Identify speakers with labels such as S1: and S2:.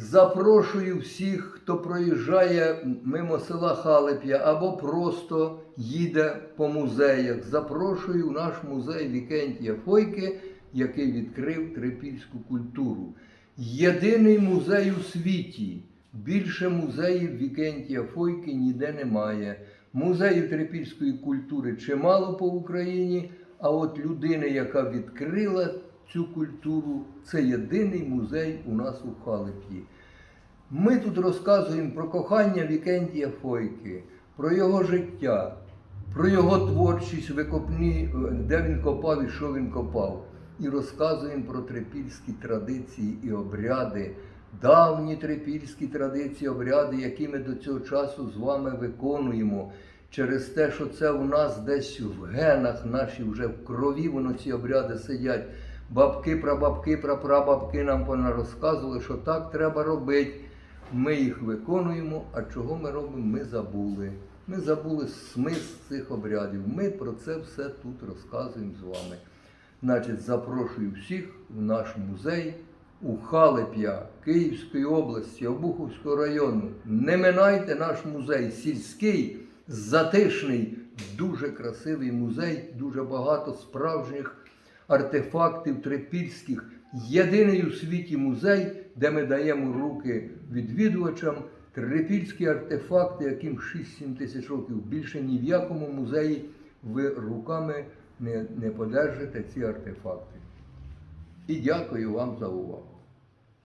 S1: Запрошую всіх, хто проїжджає мимо села Халеп'я або просто їде по музеях. Запрошую в наш музей Вікентія Фойки, який відкрив трипільську культуру. Єдиний музей у світі. Більше музеїв Вікентія Фойки ніде немає. Музеїв трипільської культури чимало по Україні, а от людини, яка відкрила цю культуру, це єдиний музей у нас у Халеп'ї. Ми тут розказуємо про кохання Вікентія Фойки, про його життя, про його творчість, викопні, де він копав і що він копав. І розказуємо про трипільські традиції і обряди, давні трипільські традиції, обряди, які ми до цього часу з вами виконуємо. Через те, що це у нас десь в генах наші вже в крові воно ці обряди сидять. Бабки, прабабки, прапрабабки нам понарозказували, що так треба робити. Ми їх виконуємо, а чого ми робимо, ми забули. Ми забули смисл цих обрядів. Ми про це все тут розказуємо з вами. Значить, запрошую всіх в наш музей у Халеп'я Київської області, Обуховського району. Не минайте наш музей, сільський, затишний, дуже красивий музей, дуже багато справжніх артефактів трипільських. Єдиний у світі музей, де ми даємо руки відвідувачам трипільські артефакти, яким 6-7 тисяч років. Більше ні в якому музеї ви руками не, не подержите ці артефакти. І дякую вам за увагу.